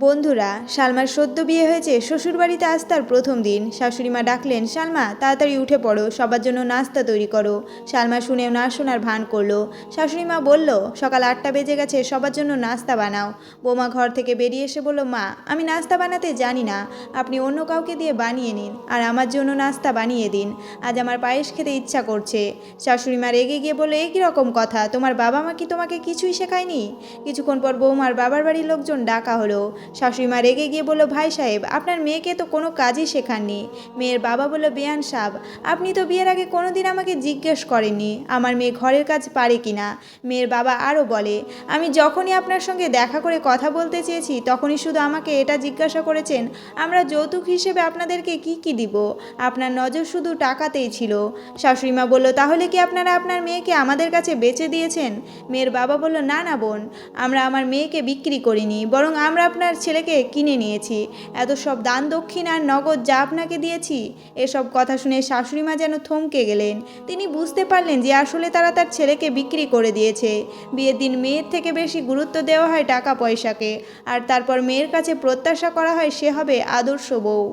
বন্ধুরা, সালমার সদ্য বিয়ে হয়েছে শ্বশুরবাড়িতে আজ তার প্রথম দিন। শাশুড়িমা ডাকলেন, সালমা, তাড়াতাড়ি উঠে পড়ো, সবার জন্য নাস্তা তৈরি করো। সালমা শুনেও না শোনার ভান করল। শাশুড়িমা বলল, সকাল আটটা বেজে গেছে, সবার জন্য নাস্তা বানাও। বৌমা ঘর থেকে বেরিয়ে এসে বলল, মা, আমি নাস্তা বানাতে জানি না। আপনি অন্য কাউকে দিয়ে বানিয়ে নিন আর আমার জন্য নাস্তা বানিয়ে দিন। আজ আমার পায়েস খেতে ইচ্ছা করছে। শাশুড়িমা রেগে গিয়ে বলল, এ কীরকম কথা? তোমার বাবা মা কি তোমাকে কিছুই শেখায়নি? কিছুক্ষণ পর বৌমার বাবার বাড়ির লোকজন ডাকা হলো। শাশুড়িমা রেগে গিয়ে বলল, ভাই সাহেব, আপনার মেয়েকে তো কোনো কাজই শেখাননি। মেয়ের বাবা বলল, বেয়ান সাহেব আপনি তো বিয়ের আগে কোনো দিন আমাকে জিজ্ঞেস করেননি, আমার মেয়ে ঘরের কাজ পারে কিনা। মেয়ের বাবা আরও বলে, আমি যখনই আপনার সঙ্গে দেখা করে কথা বলতে চেয়েছি, তখনই শুধু আমাকে এটা জিজ্ঞাসা করেছেন, আমরা যৌতুক হিসেবে আপনাদেরকে কি কি দিব? আপনার নজর শুধু টাকাতেই ছিল। শাশুড়িমা বলল, তাহলে কি আপনারা আপনার মেয়েকে আমাদের কাছে বেচে দিয়েছেন? মেয়ের বাবা বলল, না না বোন, আমরা আমার মেয়েকে বিক্রি করিনি, বরং আমরা আপনার ছেলেকে কিনে নিয়েছি। এত সব দান দক্ষিণ আর নগদ যা আপনাকে দিয়েছি, এসব কথা শুনে শাশুড়িমা যেন থমকে গেলেন। তিনি বুঝতে পারলেন যে আসলে তারা তার ছেলেকে বিক্রি করে দিয়েছে। বিয়ের দিন মেয়ের থেকে বেশি গুরুত্ব দেওয়া হয় টাকা পয়সাকে, আর তারপর মেয়ের কাছে প্রত্যাশা করা হয় সে হবে আদর্শ বউ।